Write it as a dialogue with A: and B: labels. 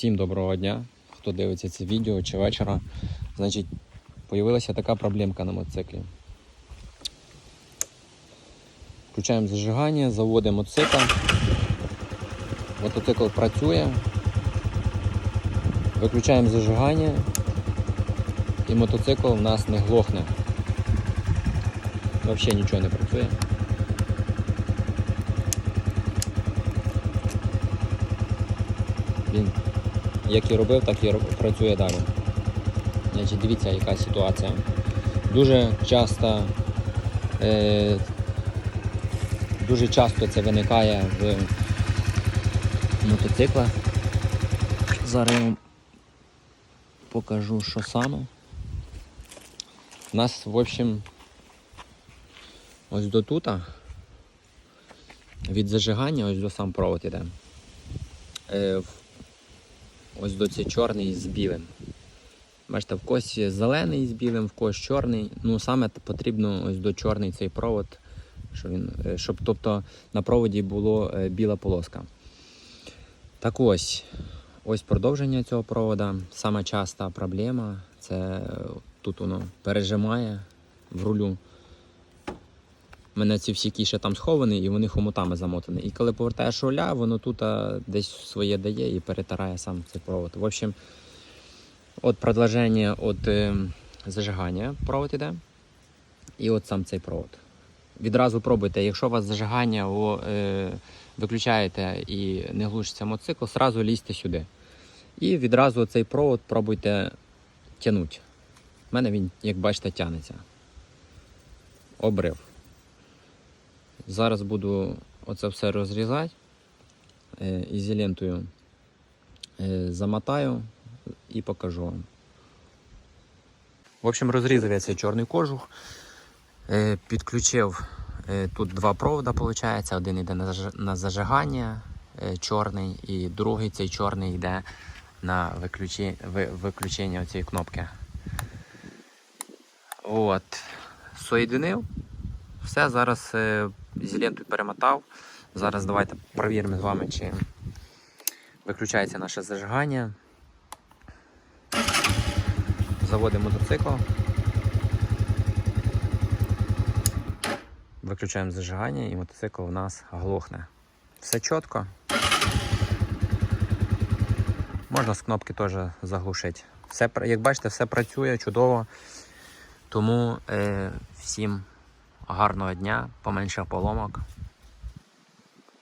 A: Всім доброго дня, хто дивиться це відео чи вечора. Значить, появилася така проблемка на мотоциклі. Включаємо зажигання, заводимо мотоцикл. Мотоцикл працює. Виключаємо зажигання і мотоцикл в нас не глохне. Взагалі нічого не працює. Він як і робив, так і працює далі. Значить, дивіться, яка ситуація. Дуже часто, е, дуже часто це виникає в мотоциклах. Зараз я вам покажу, що саме. У нас, в общем, ось до тута від зажигання, ось до сам провод іде. Е, ось до цей чорний з білим. Бачите, в когось зелений з білим, в когось чорний. Ну саме потрібно ось до чорний цей провод, щоб, він, е, щоб тобто, на проводі було е, біла полоска. Так ось, ось продовження цього провода. Саме часта проблема це е, тут воно пережимає в рулю. Мене ці всі кіші там сховані і вони хомутами замотані. І коли повертаєш руля, воно тут десь своє дає і перетирає сам цей провод. В общем, от продовження від е, зажигання провод іде. І от сам цей провод. Відразу пробуйте, якщо у вас зажигання о, е, виключаєте і не глушиться мотоцикл, одразу лізьте сюди. І відразу цей провод пробуйте тягнути. У мене він, як бачите, тягнеться. Обрив. Зараз буду оце все розрізати е, ізолентою е, замотаю і покажу вам. В общем, розрізав я цей чорний кожух, е, підключив тут два провода, виходить. Один йде на зажигання чорний, і другий цей чорний йде на виключення цієї кнопки. От. Соєдинив. Все, зараз ізолентою перемотав. Зараз давайте перевіримо з вами, чи виключається наше зажигання. Заводимо мотоцикл. Виключаємо зажигання і мотоцикл у нас глохне. Все чітко. Можна з кнопки теж заглушити. Все, як бачите, все працює чудово. Тому е, всім гарного дня, поменше поломок.